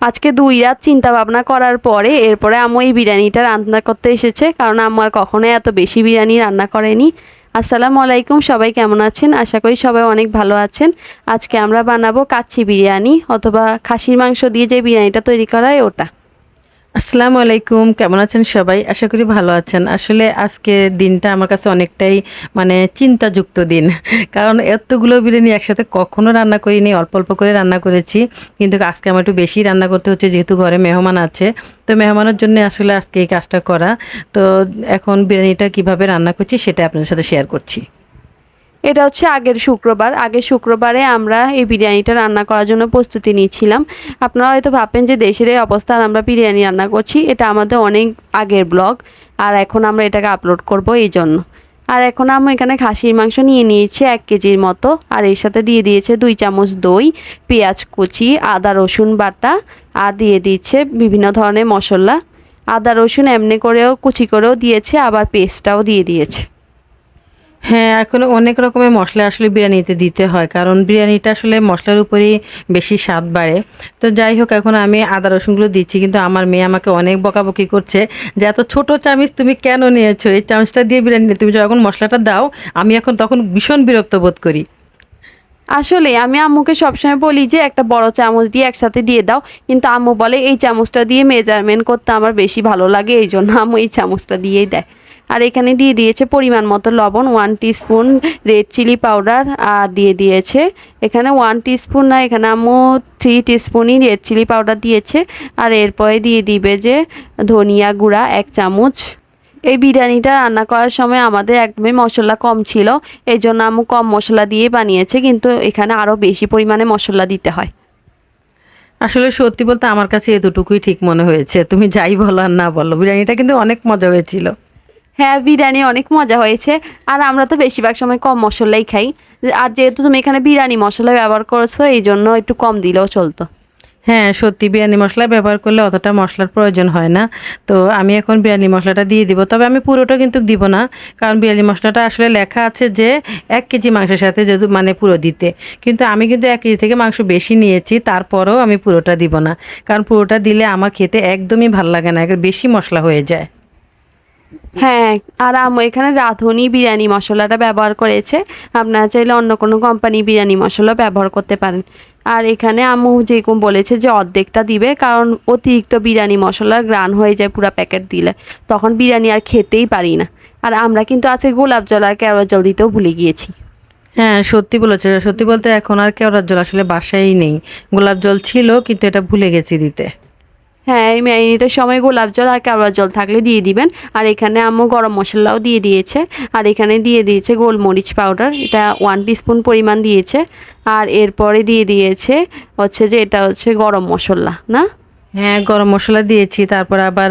আজকে দুই রাত চিন্তা ভাবনা করার পরে এরপরে আম্মু এই বিরিয়ানিটা রান্না করতে এসেছে, কারণ আমার আর কখনোই এত বেশি বিরিয়ানি রান্না করেনি। আসসালামু আলাইকুম, সবাই কেমন আছেন? আশা করি সবাই অনেক ভালো আছেন। আজকে আমরা বানাবো কাচ্চি বিরিয়ানি অথবা খাসির মাংস দিয়ে যে বিরিয়ানিটা তৈরি করা হয় ওটা। আসসালামু আলাইকুম, কেমন আছেন সবাই? আশা করি ভালো আছেন। আসলে আজকে দিনটা আমার কাছে অনেকটাই মানে চিন্তাযুক্ত দিন। কারণ এতগুলো বিরিয়ানি একসাথে কখনো রান্না করিনি, অল্প অল্প করে রান্না করেছি। কিন্তু আজকে আমার একটু বেশি রান্না করতে হচ্ছে, যেহেতু ঘরে মেহমান আছে। তো মেহমানের জন্য আসলে আজকে এই কাজটা করা। তো এখন বিরিয়ানিটা কীভাবে রান্না করছি সেটা আপনাদের সাথে শেয়ার করছি। এটা হচ্ছে আগের শুক্রবার। আগের শুক্রবারে আমরা এই বিরিয়ানিটা রান্না করার জন্য প্রস্তুতি নিয়েছিলাম আপনারা হয়তো ভাববেন যে দেশের এই অবস্থায় আমরা বিরিয়ানি রান্না করছি, এটা আমাদের অনেক আগের ব্লগ, আর এখন আমরা এটাকে আপলোড করব এই জন্য। আর এখন আমি এখানে খাসির মাংস নিয়ে নিয়েছি এক কেজির মতো, আর এর সাথে দিয়ে দিয়েছে দুই চামচ দই, পেঁয়াজ কুচি, আদা রসুন বাটা, আর দিয়ে দিচ্ছে বিভিন্ন ধরনের মশলা। আদা রসুন এমনি করেও কুচি করেও দিয়েছে, আবার পেস্টটাও দিয়ে দিয়েছে। হ্যাঁ এখন অনেক রকমের মশলা আসলে বিরিয়ানিতে দিতে হয়, কারণ বিরিয়ানিটা আসলে মশলার উপরেই বেশি স্বাদ বাড়ে। তো যাই হোক, এখন আমি আদা রসুনগুলো দিচ্ছি, কিন্তু আমার মেয়ে আমাকে অনেক বকাবকি করছে যে, এত ছোট চামচ তুমি কেন নিয়েছো? এই চামচটা দিয়ে বিরিয়ানি তুমি যখন মশলাটা দাও, আমি এখন তখন ভীষণ বিরক্ত বোধ করি। আসলে আমি আম্মুকে সবসময় বলি যে, একটা বড় চামচ দিয়ে একসাথে দিয়ে দাও। কিন্তু আম্মু বলে, এই চামচটা দিয়ে মেজারমেন্ট করতে আমার বেশি ভালো লাগে, এই জন্য আম্মু এই চামচটা দিয়েই দেয়। আর এখানে দিয়ে দিয়েছে পরিমাণ মতো লবণ one spoon red chilli powder আর দিয়ে দিয়েছে এখানে ওয়ান স্পুন না, এখানে আম্মু থ্রি স্পুনই রেড চিলি পাউডার দিয়েছে। আর এরপরে দিয়ে দিবে যে ধনিয়া গুঁড়া এক চামচ। এই বিরিয়ানিটা রান্না করার সময় আমাদের একদমই মশলা কম ছিল, এই জন্য আম্মু কম মশলা দিয়ে বানিয়েছে, কিন্তু এখানে আরও বেশি পরিমাণে মশলা দিতে হয়। আসলে সত্যি বলতে আমার কাছে এতটুকুই ঠিক মনে হয়েছে, তুমি যাই বলো আর না বলো, বিরিয়ানিটা কিন্তু অনেক মজা হয়েছিল। হ্যাঁ বিরিয়ানি অনেক মজা হয়েছে। আর আমরা তো বেশিরভাগ সময় কম মশলাই খাই। আর যেহেতু তুমি এখানে বিরিয়ানি মশলা ব্যবহার করেছ, এই জন্য একটু কম দিলেও চলতো। হ্যাঁ সত্যি বিরিয়ানি মশলা ব্যবহার করলে অতটা মশলার প্রয়োজন হয় না। তো আমি এখন বিরিয়ানি মশলাটা দিয়ে দিব। তবে আমি পুরোটা কিন্তু দিব না। কারণ বিরিয়ানি মশলাটা আসলে লেখা আছে যে এক কেজি মাংসের সাথে যেহেতু মানে পুরো দিতে। কিন্তু আমি কিন্তু এক কেজি থেকে মাংস বেশি নিয়েছি, তারপরেও আমি পুরোটা দিব না। কারণ পুরোটা দিলে আমার খেতে একদমই ভালো লাগে না। বেশি মশলা হয়ে যায়। হ্যাঁ আর আম্মু এখানে রাঁধুনি বিরিয়ানি মশলাটা ব্যবহার করেছে। আপনারা চাইলে অন্য কোনো কোম্পানি বিরিয়ানি মশলা ব্যবহার করতে পারেন। আর এখানে আম্মু যেরকম বলেছে যে অর্ধেকটা দিবে, কারণ অতিরিক্ত বিরিয়ানি মশলার গ্রান হয়ে যায় পুরো প্যাকেট দিলে। তখন বিরিয়ানি আর খেতেই পারি না। আর আমরা কিন্তু আজকে গোলাপ জল আর কেওড়া জল দিতেও ভুলে গিয়েছি। হ্যাঁ সত্যি বলেছে। সত্যি বলতে এখন আর কেওড়ার জল আসলে বাসায় নেই। গোলাপ জল ছিল, কিন্তু এটা ভুলে গেছি দিতে। হ্যাঁ এই ম্যারিনেটের সময় গোলাপ জল আর কেওড়া জল থাকলে দিয়ে দিবেন। আর এখানে আম্মু গরম মশলাও দিয়ে দিয়েছে। আর এখানে দিয়ে দিয়েছে গোলমরিচ পাউডার এটা ওয়ান টিস্পুন পরিমাণ দিয়েছে। আর এরপরে দিয়ে দিয়েছে হচ্ছে যে এটা হচ্ছে গরম মশলা, না? হ্যাঁ গরম মশলা দিয়েছি, তারপর আবার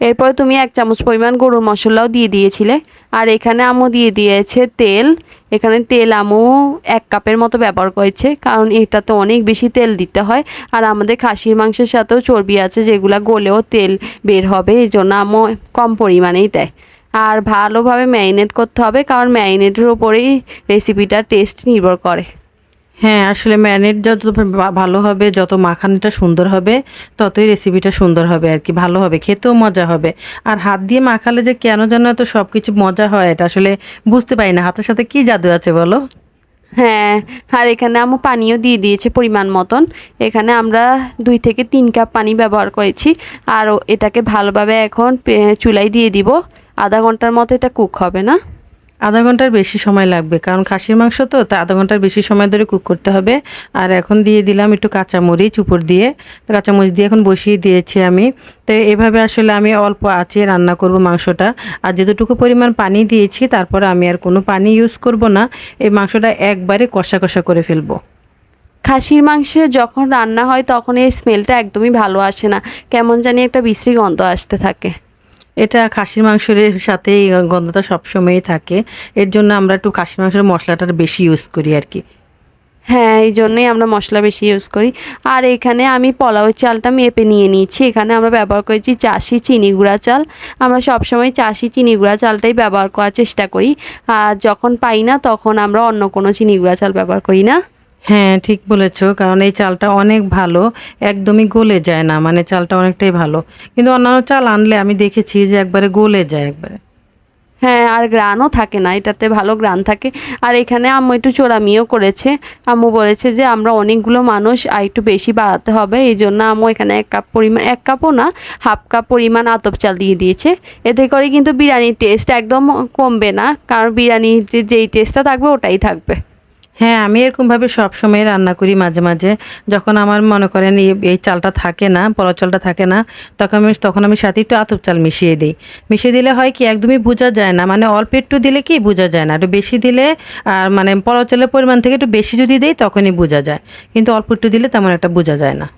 এরপর তুমি এক চামচ পরিমাণ গরুর মশলাও দিয়ে দিয়েছিলে। আর এখানে আমও দিয়ে দিয়েছে তেল। এখানে তেল আমু এক কাপের মতো ব্যবহার করেছে, কারণ এটাতে অনেক বেশি তেল দিতে হয়। আর আমাদের খাসির মাংসের সাথেও চর্বি আছে, যেগুলো গলেও তেল বের হবে, এই জন্য আমও কম পরিমাণেই দেয়। আর ভালোভাবে ম্যারিনেট করতে হবে, কারণ ম্যারিনেটের ওপরেই রেসিপিটার টেস্ট নির্ভর করে। হ্যাঁ আসলে ম্যারিনেট যত ভালো হবে, যত মাখানিটা সুন্দর হবে, ততই রেসিপিটা সুন্দর হবে আর কি, ভালো হবে, খেতেও মজা হবে। আর হাত দিয়ে মাখালে যে কেন যেন এত সব কিছু মজা হয়, এটা আসলে বুঝতে পারি না। হাতের সাথে কি জাদু আছে বলো? হ্যাঁ আর এখানে আমু পানিও দিয়ে দিয়েছে পরিমাণ মতন। এখানে আমরা দুই থেকে তিন কাপ পানি ব্যবহার করেছি। আর এটাকে ভালোভাবে এখন চুলায় দিয়ে দিব। আধা ঘণ্টার মতো এটা কুক হবে, না? আধা ঘণ্টার বেশি সময় লাগবে। কারণ খাসির মাংস তো, তা আধা ঘণ্টার বেশি সময় ধরে কুক করতে হবে। আর এখন দিয়ে দিলাম একটু কাঁচামরিচ উপর দিয়ে। কাঁচামরিচ দিয়ে এখন বসিয়ে দিয়েছি আমি। তো এভাবে আসলে আমি অল্প আঁচে রান্না করব মাংসটা। আর যতটুকু পরিমাণ পানি দিয়েছি, তারপরে আমি আর কোনো পানি ইউজ করব না। এই মাংসটা একবারে কষা কষা করে ফেলব। খাসির মাংসের যখন রান্না হয়, তখন এই স্মেলটা একদমই ভালো আসে না। কেমন জানি একটা বিশ্রী গন্ধ আসতে থাকে। এটা খাসির মাংসের সাথে গন্ধটা সবসময়ই থাকে। এর জন্য আমরা একটু খাসির মাংসের মশলাটা বেশি ইউজ করি আর কি। হ্যাঁ এই জন্যই আমরা মশলা বেশি ইউজ করি। আর এখানে আমি পোলাও চালটা মেপে নিয়ে নিয়েছি এখানে আমরা ব্যবহার করেছি চাষি চিনি গুঁড়া চাল। আমরা সবসময় চাষি চিনি গুঁড়া চালটাই ব্যবহার করার চেষ্টা করি। আর যখন পাই না, তখন আমরা অন্য কোনো চিনি গুঁড়া চাল ব্যবহার করি না। হ্যাঁ ঠিক বলেছ। কারণ এই চালটা অনেক ভালো, একদমই গলে যায় না মানে চালটা অনেকটাই ভালো। কিন্তু অন্যান্য চাল আনলে আমি দেখেছি যে একবারে গলে যায় একবারে। হ্যাঁ আর গ্রানও থাকে না, এটাতে ভালো গ্রান থাকে। আর এখানে আম্মু একটু চোরামিও করেছে। আম্মু বলেছে যে, আমরা অনেকগুলো মানুষ, আর একটু বেশি বাড়াতে হবে। এই জন্য আম্মু এখানে এক কাপ পরিমাণ, এক কাপও না, হাফ কাপ পরিমাণ আতপ চাল দিয়ে দিয়েছে। এতে করে কিন্তু বিরিয়ানির টেস্ট একদম কমবে না, কারণ বিরিয়ানির যে, যেই টেস্টটা থাকবে, ওটাই থাকবে। হ্যাঁ আমি এরকমভাবে সবসময় রান্না করি মাঝে মাঝে। যখন আমার মনে করেন এই- চালটা থাকে না পলা চালটা থাকে না, তখন আমি তখন আমি সাথে একটু আতপ চাল মিশিয়ে দিই। মিশিয়ে দিলে হয় কি, একদমই বোঝা যায় না। মানে অল্প একটু দিলে কি বোঝা যায় না। একটু বেশি দিলে, আর মানে পলা চালের পরিমাণ থেকে একটু বেশি যদি দিই, তখনই বোঝা যায়। কিন্তু অল্প একটু দিলে তেমন একটা বোঝা যায় না।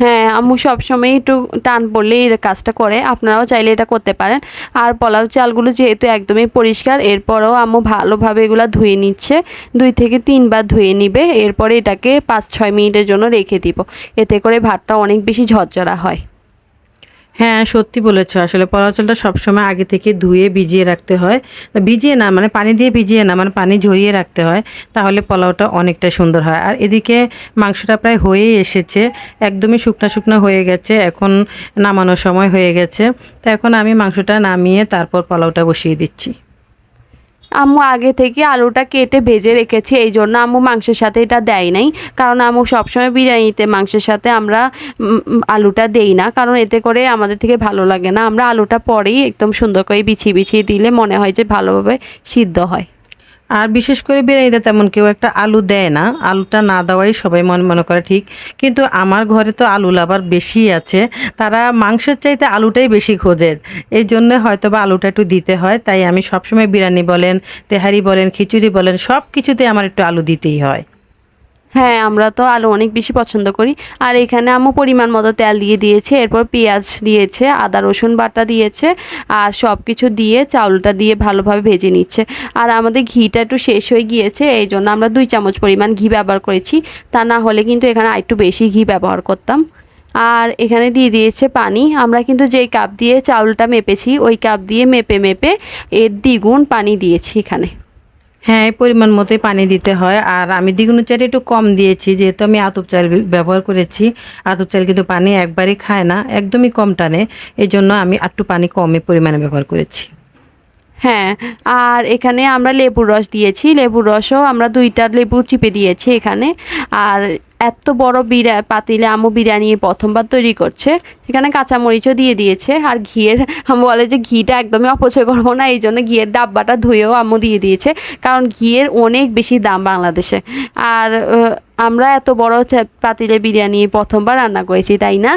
হ্যাঁ আম্মু সবসময় একটু টান পড়লে এই কাজটা করে। আপনারাও চাইলে এটা করতে পারেন। আর পোলাও চালগুলো যেহেতু একদমই পরিষ্কার, এরপরেও আম্মু ভালোভাবে এগুলো ধুয়ে নিচ্ছে। দুই থেকে তিনবার ধুয়ে নিবে, এরপরে এটাকে পাঁচ ছয় মিনিটের জন্য রেখে দিব। এতে করে ভাতটা অনেক বেশি ঝরঝরা হয়। হ্যাঁ সত্যি বলেছ। আসলে পলা চালটা সবসময় আগে থেকে ধুয়ে ভিজিয়ে রাখতে হয়। ভিজিয়ে না মানে পানি দিয়ে ভিজিয়ে না মানে পানি ঝরিয়ে রাখতে হয়, তাহলে পোলাওটা অনেকটা সুন্দর হয়। আর এদিকে মাংসটা প্রায় হয়েই এসেছে, একদমই শুকনা শুকনো হয়ে গেছে, এখন নামানোর সময় হয়ে গেছে। তো এখন আমি মাংসটা নামিয়ে তারপর পোলাওটা বসিয়ে দিচ্ছি। আম্মু আগে থেকে আলুটা কেটে ভেজে রেখেছি, এই জন্য আম্মু মাংসের সাথে এটা দেয় নাই। কারণ আম্মু সবসময় বিরিয়ানিতে মাংসের সাথে আমরা আলুটা দেই না, কারণ এতে করে আমাদের থেকে ভালো লাগে না। আমরা আলুটা পরেই একদম সুন্দর করে বিছিয়ে বিছিয়ে দিলে মনে হয় যে ভালোভাবে সিদ্ধ হয়। আর বিশেষ করে বিরিয়ানিতে তেমন কেউ একটা আলু দেয় না। আলুটা না দেওয়াই সবাই মনে মনে করে ঠিক। কিন্তু আমার ঘরে তো আলু লাভার বেশি আছে। তারা মাংসের চাইতে আলুটাই বেশি খোঁজে। এই জন্য হয়তো বা আলুটা একটু দিতে হয়। তাই আমি সবসময় বিরিয়ানি বলেন, তেহারি বলেন, খিচুড়ি বলেন সব কিছুতে আমার একটু আলু দিতেই হয়। হ্যাঁ আমরা তো আলু অনেক বেশি পছন্দ করি। আর এখানে আম্মু পরিমাণ মতো তেল দিয়ে দিয়েছে, এরপর পেঁয়াজ দিয়েছে, আদা, রসুন বাটা দিয়েছে, আর সব কিছু দিয়ে চাউলটা দিয়ে ভালোভাবে ভেজে নিচ্ছে। আর আমাদের ঘিটা একটু শেষ হয়ে গিয়েছে, এই জন্য আমরা দুই চামচ পরিমাণ ঘি ব্যবহার করেছি। তা না হলে কিন্তু এখানে আরেকটু বেশি ঘি ব্যবহার করতাম। আর এখানে দিয়ে দিয়েছে পানি। আমরা কিন্তু যেই কাপ দিয়ে চাউলটা মেপেছি, ওই কাপ দিয়ে মেপে মেপে এর দ্বিগুণ পানি দিয়েছি এখানে। হ্যাঁ এই পরিমাণ মতোই পানি দিতে হয়। আর আমি দ্বিগুণ চাল একটু কম দিয়েছি, যেহেতু আমি আতপ চাল ব্যবহার করেছি। আতপ চাল কিন্তু পানি একবারই খায় না, একদমই কম টানে। এই জন্য আমি একটু পানি কমে পরিমাণে ব্যবহার করেছি। হ্যাঁ আর এখানে আমরা লেবুর রস দিয়েছি। লেবুর রসও আমরা দুইটা লেবু চিপে দিয়েছি এখানে। আর এত বড় বিরা, পাতিলে আমু বিরিয়ানি প্রথমবার তৈরি করছে। এখানে কাঁচামরিচও দিয়ে দিয়েছে, আর ঘিয়ের আম্মু বলে যে ঘিটা একদমই অপচয় করব না, এই জন্য ঘিয়ের ডাব্বাটা ধুয়েও আম্মু দিয়ে দিয়েছে, কারণ ঘিয়ের অনেক বেশি দাম বাংলাদেশে। আর আমরা এত বড় পাতিলে বিরিয়ানি প্রথমবার রান্না করেছি, তাই না?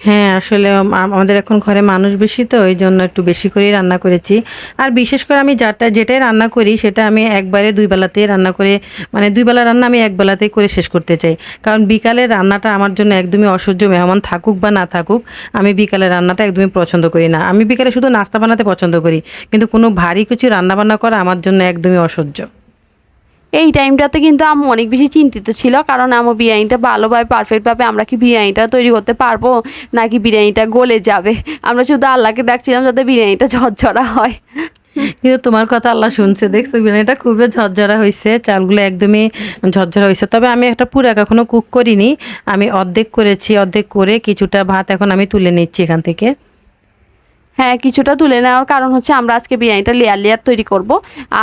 হ্যাঁ আসলে আমাদের এখন ঘরে মানুষ বেশি তো, এই জন্য একটু বেশি করেই রান্না করেছি। আর বিশেষ করে আমি যাটা, যেটাই রান্না করি, সেটা আমি একবারে দুই বেলাতেই রান্না করে মানে দুই বেলা রান্না আমি এক বেলাতেই করে শেষ করতে চাই। কারণ বিকালের রান্নাটা আমার জন্য একদমই অসহ্য, মেহমান থাকুক বা না থাকুক, আমি বিকালে রান্নাটা একদমই পছন্দ করি না। আমি বিকালে শুধু নাস্তা বানাতে পছন্দ করি, কিন্তু কোনো ভারী কিছু রান্না বান্না করা আমার জন্য একদমই অসহ্য। এই টাইমটাতে কিন্তু আম্মু অনেক বেশি চিন্তিত ছিল, কারণ আম্মু বিরিয়ানিটা ভালোভাবে পারফেক্টভাবে আমরা কি বিরিয়ানিটা তৈরি করতে পারব, নাকি বিরিয়ানিটা গলে যাবে? আমরা শুধু আল্লাহকে ডাকছিলাম যাতে বিরিয়ানিটা ঝরঝরা হয়। কিন্তু তোমার কথা আল্লাহ শুনছে, দেখছ? বিরিয়ানিটা খুবই ঝরঝরা হয়েছে চালগুলো একদমই ঝরঝরা হয়েছে তবে আমি একটা পুরা এখনও কুক করিনি, আমি অর্ধেক করেছি, অর্ধেক করে কিছুটা ভাত এখন আমি তুলে নিচ্ছি এখান থেকে। হ্যাঁ কিছুটা তুলে নেওয়ার কারণ হচ্ছে আমরা আজকে বিরিয়ানিটা লেয়ার লেয়ার তৈরি করব।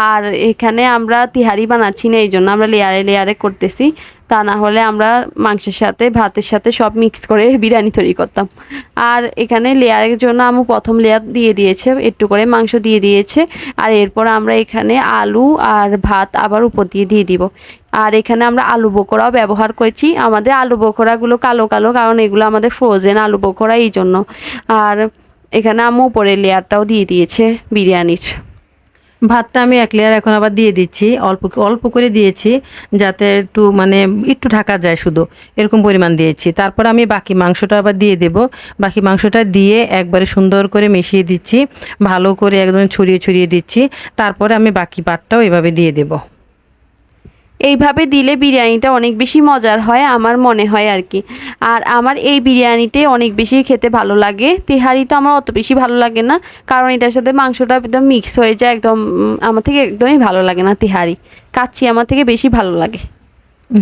আর এখানে আমরা তিহারি বানাচ্ছি না, এই জন্য আমরা লেয়ারে লেয়ারে করতেছি। তা না হলে আমরা মাংসের সাথে, ভাতের সাথে সব মিক্স করে বিরিয়ানি তৈরি করতাম। আর এখানে লেয়ারের জন্য আমু প্রথম লেয়ার দিয়ে দিয়েছে, একটু করে মাংস দিয়ে দিয়েছে। আর এরপর আমরা এখানে আলু আর ভাত আবার উপর দিয়ে দিয়ে দিব। আর এখানে আমরা আলু বোকরাও ব্যবহার করছি। আমাদের আলু বোকরাগুলো কালো কালো, কারণ এগুলো আমাদের ফ্রোজেন আলু বোকরা এই জন্য। আর এখানে আম্মু উপরের লেয়ারটাও দিয়ে দিয়েছে বিরিয়ানির। ভাতটা আমি এক লেয়ার এখন আবার দিয়ে দিচ্ছি, অল্প অল্প করে দিয়েছি যাতে একটু মানে একটু ঢাকা যায় শুধু, এরকম পরিমাণ দিয়েছি। তারপর আমি বাকি মাংসটা আবার দিয়ে দেব। বাকি মাংসটা দিয়ে একবারে সুন্দর করে মিশিয়ে দিচ্ছি, ভালো করে একদম ছড়িয়ে ছড়িয়ে দিচ্ছি। তারপরে আমি বাকি পাটটাও এভাবে দিয়ে দেবো। এইভাবে দিলে বিরিয়ানিটা অনেক বেশি মজার হয়, আমার মনে হয় আর কি। আর আমার এই বিরিয়ানিটাই অনেক বেশি খেতে ভালো লাগে। তেহারি তো আমার অত বেশি ভালো লাগে না, কারণ এটার সাথে মাংসটা একদম মিক্স হয়ে যায়, একদম আমার থেকে একদমই ভালো লাগে না তেহারি। কাচ্ছি আমার থেকে বেশি ভালো লাগে।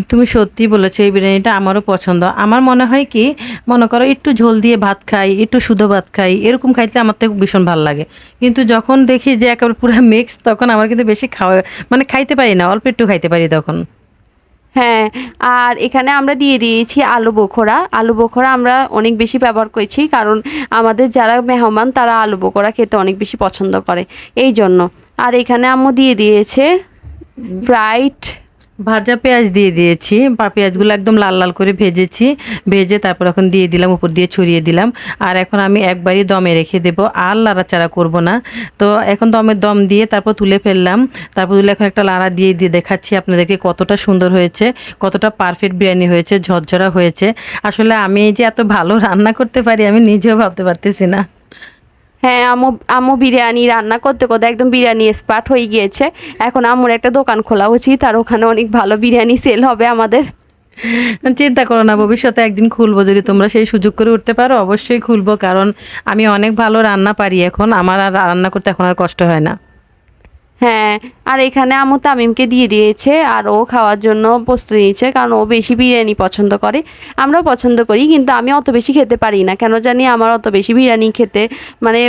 তুমি সত্যি বলেছ, এই বিরিয়ানিটা আমারও পছন্দ। আমার মনে হয় কি, মনে করো একটু ঝোল দিয়ে ভাত খাই, একটু শুধু ভাত খাই, এরকম খাইতে আমার তো ভীষণ ভালো লাগে। কিন্তু যখন দেখি যে একেবারে পুরো মিক্স তখন আমার কিন্তু বেশি খাওয়া মানে খাইতে পারি না, অল্প একটু খাইতে পারি তখন। হ্যাঁ আর এখানে আমরা দিয়ে দিয়েছি আলু বোখরা আলু বোখরা আমরা অনেক বেশি ব্যবহার করেছি, কারণ আমাদের যারা মেহমান, তারা আলু বোখরা খেতে অনেক বেশি পছন্দ করে। এই জন্য। আর এখানে আম্মু দিয়ে দিয়েছে ফ্রাইড ভাজা পেঁয়াজ দিয়ে দিয়েছি। বা পেঁয়াজগুলো একদম লাল লাল করে ভেজেছি। ভেজে তারপর এখন দিয়ে দিলাম, উপর দিয়ে ছড়িয়ে দিলাম। আর এখন আমি একবারই দমে রেখে দেব। আর লাড়াচাড়া করব না। তো এখন দমের দম দিয়ে তারপর তুলে ফেললাম। তারপর তুলে এখন একটা লাড়া দিয়ে দিয়ে দেখাচ্ছি আপনাদেরকে কতটা সুন্দর হয়েছে, কতটা পারফেক্ট বিরিয়ানি হয়েছে, ঝরঝরা হয়েছে। আসলে আমি এই যে এত ভালো রান্না করতে পারি, আমি নিজেও ভাবতে পারতেছি না। হ্যাঁ আমু আমু বিরিয়ানি রান্না করতে করতে একদম বিরিয়ানি স্পার্ট হয়ে গিয়েছে। এখন আম্মুর একটা দোকান খোলা উচিত আর ওখানে অনেক ভালো বিরিয়ানি সেল হবে আমাদের। চিন্তা করো না, ভবিষ্যতে একদিন খুলবো। যদি তোমরা সেই সুযোগ করে উঠতে পারো, অবশ্যই খুলবো। কারণ আমি অনেক ভালো রান্না পারি এখন। আমার আর রান্না করতে এখন আর কষ্ট হয় না। হ্যাঁ আর এখানে আমু তামিমকে দিয়ে দিয়েছে আর ও খাওয়ার জন্য প্রস্তুত নিয়েছে কারণ ও বেশি বিরিয়ানি পছন্দ করে। আমরাও পছন্দ করি, কিন্তু আমি অত বেশি খেতে পারি না। কেন জানি আমার অত বেশি বিরিয়ানি খেতে মানে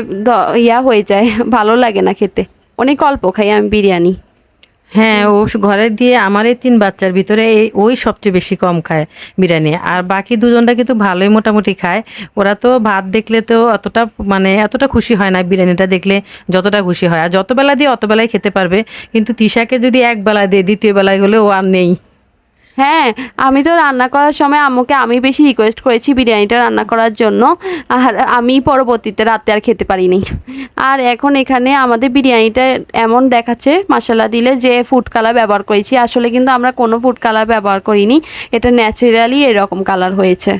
ইয়া হয়ে যায়, ভালো লাগে না খেতে। অনেক অল্প খাই আমি বিরিয়ানি। হ্যাঁ ও ঘরে দিয়ে আমার এই তিন বাচ্চার ভিতরে এই ওই সবচেয়ে বেশি কম খায় বিরিয়ানি। আর বাকি দুজনটা কিন্তু ভালোই মোটামুটি খায়। ওরা তো ভাত দেখলে তো অতটা মানে এতটা খুশি হয় না বিরিয়ানিটা দেখলে যতটা খুশি হয়। আর যত বেলা দিয়ে অত বেলায় খেতে পারবে। কিন্তু তিশাকে যদি এক বেলা দিয়ে, দ্বিতীয় বেলায় হলে ও আর নেই। হ্যাঁ আমি তো রান্না করার সময় আম্মুকে আমি বেশি রিকোয়েস্ট করেছি বিরিয়ানিটা রান্না করার জন্য। আর আমি পরবর্তীতে রাতে আর খেতে পারিনি। আর এখন এখানে আমাদের বিরিয়ানিটা এমন দেখাচ্ছে মশলা দিলে যে ফুড কালার ব্যবহার করেছি। আসলে কিন্তু আমরা কোনো ফুড কালার ব্যবহার করিনি। এটা ন্যাচারালি এরকম কালার হয়েছে।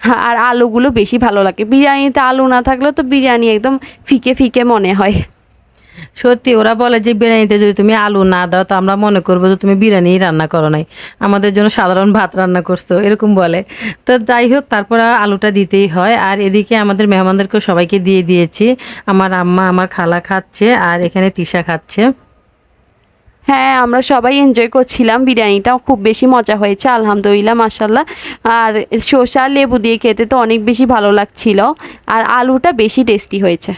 হ্যাঁ, আর আলুগুলো বেশি ভালো লাগে। বিরিয়ানিতে আলু না থাকলে তো বিরিয়ানি একদম ফিকে ফিকে মনে হয়। সত্যি, ওরা বলে যে বিরিয়ানিতে যদি তুমি আলু না দাও, তো আমরা মনে করব যে তুমি বিরিয়ানি রান্না করো নাই। আমাদের জন্য সাধারণ ভাত রান্না করছ, এরকম বলে। তো যাই হোক, তারপর আলুটা দিতেই হয়। আর এদিকে আমাদের মেহমানদেরকে সবাইকে দিয়ে দিয়েছি। আমার আম্মা, আমার খালা খাচ্ছে, আর এখানে তিশা খাচ্ছে। হ্যাঁ আমরা সবাই এনজয় করছিলাম বিরিয়ানিটাও, খুব বেশি মজা হয়েছে, আলহামদুলিল্লাহ মাসাল্লাহ আর শসা লেবু দিয়ে খেতে তো অনেক বেশি ভালো লাগছিল। আর আলুটা বেশি টেস্টি হয়েছে।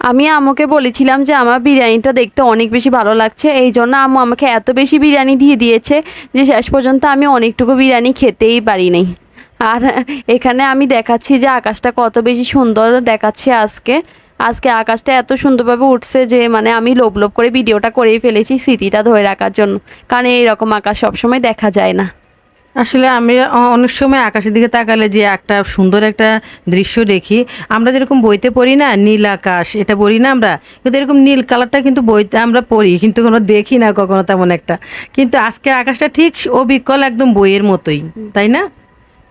আমি আম্মুকে বলেছিলাম যে আমার বিরিয়ানিটা দেখতে অনেক বেশি ভালো লাগছে। এই জন্য আম্মু আমাকে এত বেশি বিরিয়ানি দিয়ে দিয়েছে যে শেষ পর্যন্ত আমি অনেকটুকু বিরিয়ানি খেতেই পারিনি আর এখানে আমি দেখাচ্ছি যে আকাশটা কত বেশি সুন্দর দেখাচ্ছে আজকে। আজকে আকাশটা এত সুন্দরভাবে উঠছে যে মানে আমি লোভ লোভ করে ভিডিওটা করেই ফেলেছি স্মৃতিটা ধরে রাখার জন্য। কারণ এইরকম আকাশ সবসময় দেখা যায় না। আসলে আমি অনেক সময় আকাশের দিকে তাকালে যে একটা সুন্দর একটা দৃশ্য দেখি, আমরা যেরকম বইতে পড়ি না, নীল আকাশ, এটা পড়ি না আমরা, কিন্তু এরকম নীল কালারটা কিন্তু বইতে আমরা পড়ি, কিন্তু কোনো দেখি না কখনো তেমন একটা। কিন্তু আজকে আকাশটা ঠিক অবিকল একদম বইয়ের মতোই, তাই না?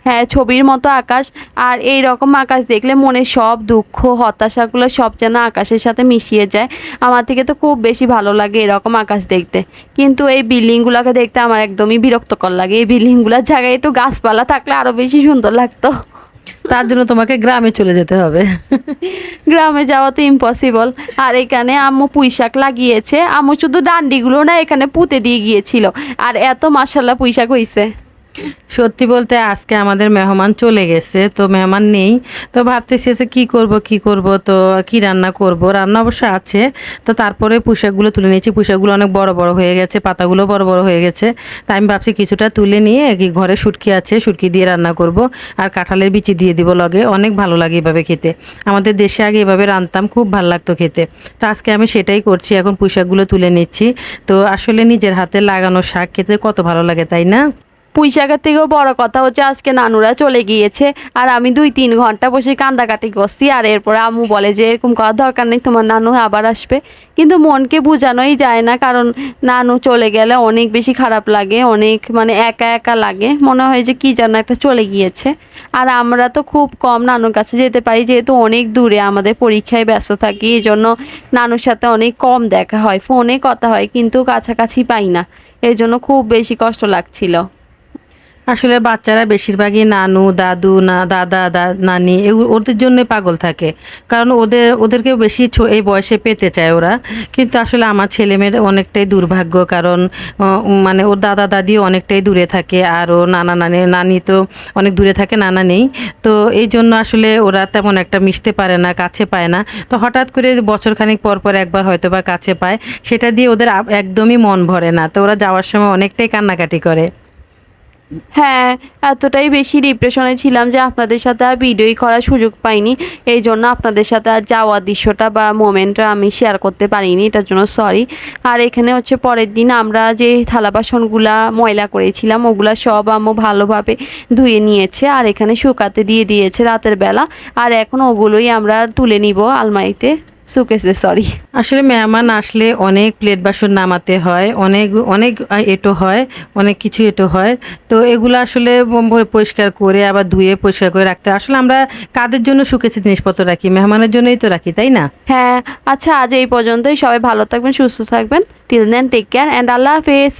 হ্যাঁ ছবির মতো আকাশ। আর এই রকম আকাশ দেখলে মনে সব দুঃখ হতাশাগুলো সব যেন আকাশের সাথে মিশিয়ে যায়। আমার থেকে তো খুব বেশি ভালো লাগে এরকম আকাশ দেখতে। কিন্তু এই বিল্ডিংগুলোকে দেখতে আমার একদমই বিরক্তকর লাগে। এই বিল্ডিংগুলোর জায়গায় একটু গাছপালা থাকলে আরও বেশি সুন্দর লাগতো। তার জন্য তোমাকে গ্রামে চলে যেতে হবে। গ্রামে যাওয়া তো ইম্পসিবল আর এখানে আম্মু পুঁই শাক লাগিয়েছে। আম্মু শুধু ডান্ডিগুলো না এখানে পুঁতে দিয়ে গিয়েছিল। আর এত মাসাল্লাহ পুঁই শাক হয়েছে সত্যি বলতে আজকে আমাদের মেহমান চলে গেছে, তো মেহমান নেই। তো ভাবতেছি যে কি করব কি করব, তো কি রান্না করব? রান্না অবশ্য আছে, তো তারপরে পোশাকগুলো তুলে নিয়েছি। পোশাকগুলো অনেক বড় বড় হয়ে গেছে, পাতাগুলো বড় বড় হয়ে গেছে। তাই আমি ভাবছি কিছুটা তুলে নিয়ে কি ঘরে শুটকি আছে শুটকি দিয়ে রান্না করব আর কাঁঠালের বিচি দিয়ে দিব লগে। অনেক ভালো লাগে এভাবে খেতে। আমাদের দেশে আগে এভাবে রান্তাম খুব ভালো লাগতো খেতে। তো আজকে আমি সেটাই করছি, এখন পোশাকগুলো তুলে নিচ্ছি। তো আসলে নিজের হাতে লাগানো শাক খেতে কত ভালো লাগে, তাই না? পুঁই শাকের থেকেও বড় কথা হচ্ছে আজকে নানুরা চলে গিয়েছে আর আমি দুই তিন ঘণ্টা বসে কান্দাকাটি করছি আর এরপরে আম্মু বলে যে এরকম করার দরকার নেই, তোমার নানু আবার আসবে। কিন্তু মনকে বোঝানোই যায় না কারণ নানু চলে গেলে অনেক বেশি খারাপ লাগে, অনেক মানে একা একা লাগে। মনে হয় যে কি যেন একটা চলে গিয়েছে। আর আমরা তো খুব কম নানুর কাছে যেতে পারি, যেহেতু অনেক দূরে আমাদের পরীক্ষায় ব্যস্ত থাকি, এই জন্য নানুর সাথে অনেক কম দেখা হয়, ফোনে কথা হয়, কিন্তু কাছাকাছি পাই না। এই জন্য খুব বেশি কষ্ট লাগছিল। আসলে বাচ্চারা বেশিরভাগই নানু, দাদু, না, দাদা নানি ওদের জন্য পাগল থাকে। কারণ ওদের ওদেরকে বেশি এই বয়সে পেতে চায় ওরা। কিন্তু আসলে আমার ছেলে মেয়ের অনেকটাই দুর্ভাগ্য, কারণ মানে ওর দাদা দাদিও অনেকটাই দূরে থাকে, আর ও নানা, নানি নানি তো অনেক দূরে থাকে, নানা নেই। তো এই জন্য আসলে ওরা তেমন একটা মিশতে পারে না, কাছে পায় না। তো হঠাৎ করে বছরখানেক পর পর একবার হয়তো বা কাছে পায়। সেটা দিয়ে ওদের একদমই মন ভরে না। তো ওরা যাওয়ার সময় অনেকটাই কান্নাকাটি করে। হ্যাঁ এতটাই বেশি ডিপ্রেশনে ছিলাম যে আপনাদের সাথে আর ভিডিওই করার সুযোগ পাইনি। এই জন্য আপনাদের সাথে আর যাওয়ার দৃশ্যটা বা মোমেন্টটা আমি শেয়ার করতে পারিনি, এটার জন্য সরি আর এখানে হচ্ছে পরের দিন আমরা যে থালা বাসনগুলা ময়লা করেছিলাম, ওগুলা সব আম্মু ভালোভাবে ধুয়ে নিয়েছে আর এখানে শুকাতে দিয়ে দিয়েছে রাতের বেলা। আর এখন ওগুলোই আমরা তুলে নিব আলমারিতে। সুকেসে সরি আসলে মেহমান আসলে অনেক প্লেট বাসন নামাতে হয় অনেক অনেক এটো হয় অনেক কিছু এটো হয়। তো এগুলো আসলে পরিষ্কার করে আবার ধুয়ে পরিষ্কার করে রাখতে আসলে আমরা কাদের জন্য শুকেছে জিনিসপত্র রাখি? মেহমানের জন্যই তো রাখি তাই না? হ্যাঁ আচ্ছা আজ এই পর্যন্তই। সবাই ভালো থাকবেন সুস্থ থাকবেন। Till then take care and আল্লাহ হাফেজ।